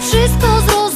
wszystko zrozumiesz